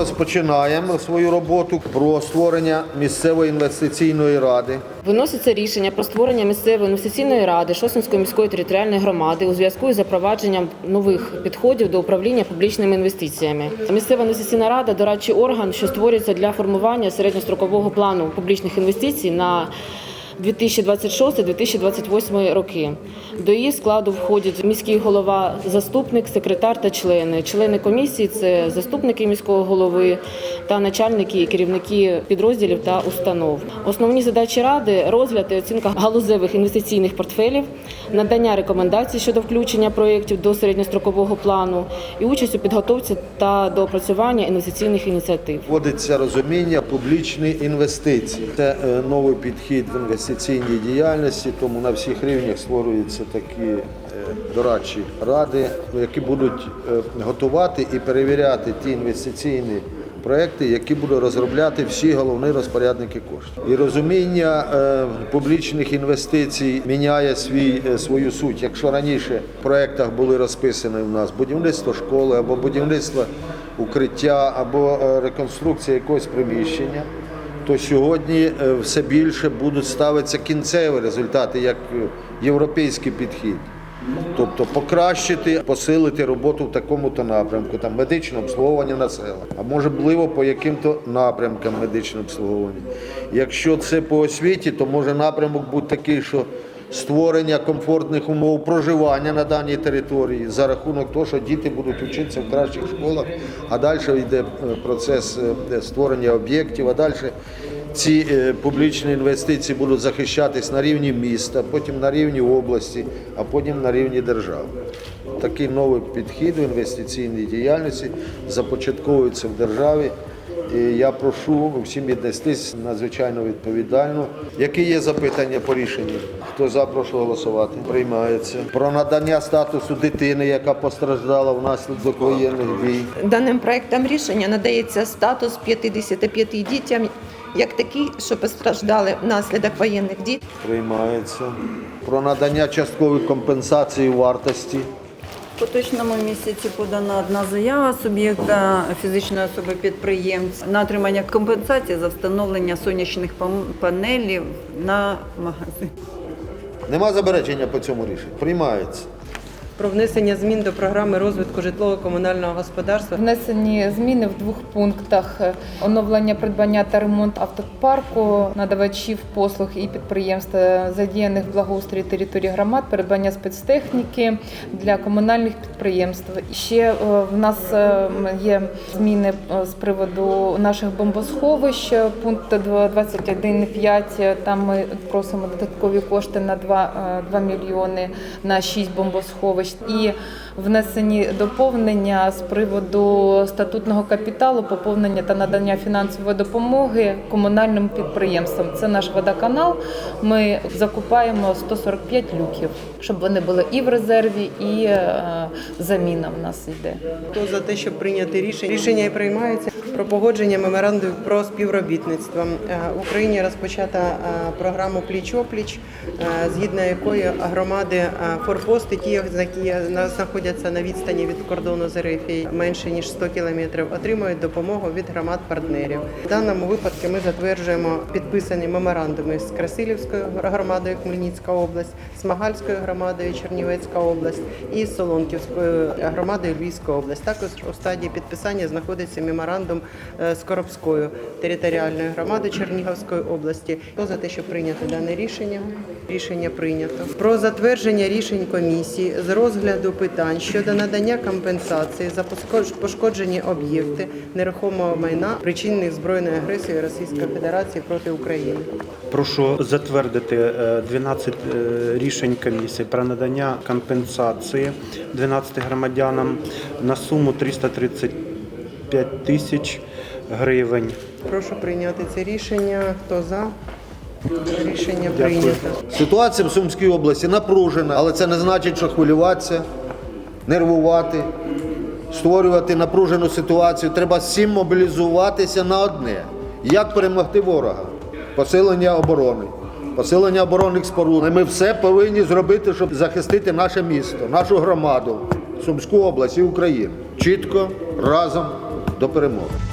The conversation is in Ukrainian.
Розпочинаємо свою роботу про створення місцевої інвестиційної ради. Виноситься рішення про створення місцевої інвестиційної ради Шосинської міської територіальної громади у зв'язку із запровадженням нових підходів до управління публічними інвестиціями. Місцева інвестиційна рада дорадчий орган, що створюється для формування середньострокового плану публічних інвестицій на 2026-2028 роки. До її складу входять міський голова, заступник, секретар та члени. Члени комісії це заступники міського голови та начальники і керівники підрозділів та установ. Основні задачі ради розгляд і оцінка галузевих інвестиційних портфелів, надання рекомендацій щодо включення проєктів до середньострокового плану і участь у підготовці та доопрацювання інвестиційних ініціатив. Вводиться розуміння публічні інвестиції. Це е, новий підхід в інвестиційній діяльності, тому на всіх рівнях створюються такі е, дорадчі ради, які будуть е, готувати і перевіряти ті інвестиційні проекти, які будуть розробляти всі головні розпорядники коштів. І розуміння е, публічних інвестицій міняє свій, свою суть. Якщо раніше в проектах були розписані в нас будівництво школи або будівництво укриття, або реконструкція якогось приміщення, то сьогодні е, все більше будуть ставитися кінцеві результати, як е, європейський підхід. Тобто покращити, посилити роботу в такому-то напрямку, там медичне обслуговування населення, а можливо по яким-то напрямкам медичне обслуговування. Якщо це по освіті, то може напрямок бути такий, що створення комфортних умов проживання на даній території за рахунок того, що діти будуть вчитися в кращих школах, а далі йде е, процес е, створення об'єктів, а далі ці е, публічні інвестиції будуть захищатись на рівні міста, потім на рівні області, а потім на рівні держави. Такий новий підхід у інвестиційній діяльності започатковується в державі. І я прошу всім віднестись надзвичайно відповідально. Які є запитання по рішенню? Хто за, прошу голосувати. Приймається. Про надання статусу дитини, яка постраждала внаслідок воєнних дій. Даним проектом рішення надається статус 55 дітям, як такі, що постраждали внаслідок воєнних дій. Приймається. Про надання часткової компенсації вартості. В поточному місяці подана одна заява суб'єкта фізичної особи підприємця на отримання компенсації за встановлення сонячних панелів на магазин. Нема заперечення по цьому рішенню. Приймається. Про внесення змін до програми розвитку житлово-комунального господарства. Внесені зміни в двох пунктах: оновлення придбання та ремонт автопарку, надавачів послуг і підприємств, задіяних в благоустрій території громад, придбання спецтехніки для комунальних підприємств. Ще е, в нас е, є зміни е, з приводу наших бомбосховищ. Пункт 21.5, Там ми просимо додаткові кошти на 2, 2 мільйони на 6 бомбосховищ і внесені доповнення з приводу статутного капіталу, поповнення та надання фінансової допомоги комунальним підприємствам. Це наш водоканал. Ми закупаємо 145 люків, щоб вони були і в резерві, і е, заміна в нас йде. Хто за те, щоб прийняти рішення? Рішення і приймається про погодження меморандумів про співробітництво. Е, В Україні розпочата е, програму пліч-опліч, е, згідно якої громади форпости, ті, які знаходяться на відстані від кордону з РФ менше ніж 100 кілометрів, отримують допомогу від громад-партнерів. В даному випадку ми затверджуємо підписані меморандуми з Красилівською громадою Хмельницька область, Смагальською громадою Чернівецька область і Солонківською громадою Львівська область. Також у стадії підписання знаходиться меморандум е, з Коробською територіальною громадою Чернігівської області. Хто за те, щоб прийняти дане рішення? Рішення прийнято. Про затвердження рішень комісії з розгляду питань щодо надання компенсації за пошкоджені об'єкти нерухомого майна, причинених збройною агресією Російської Федерації проти України. Прошу затвердити е, 12 е, рішень комісії про надання компенсації 12 громадянам на суму 335 тисяч гривень. Прошу прийняти це рішення. Хто за? Рішення прийнято. Ситуація в Сумській області напружена, але це не значить, що хвилюватися, нервувати, створювати напружену ситуацію. Треба всім мобілізуватися на одне. Як перемогти ворога? Посилення оборони, посилення оборонних споруд. І Ми все повинні зробити, щоб захистити наше місто, нашу громаду, Сумську область і Україну. Чітко, разом до перемоги.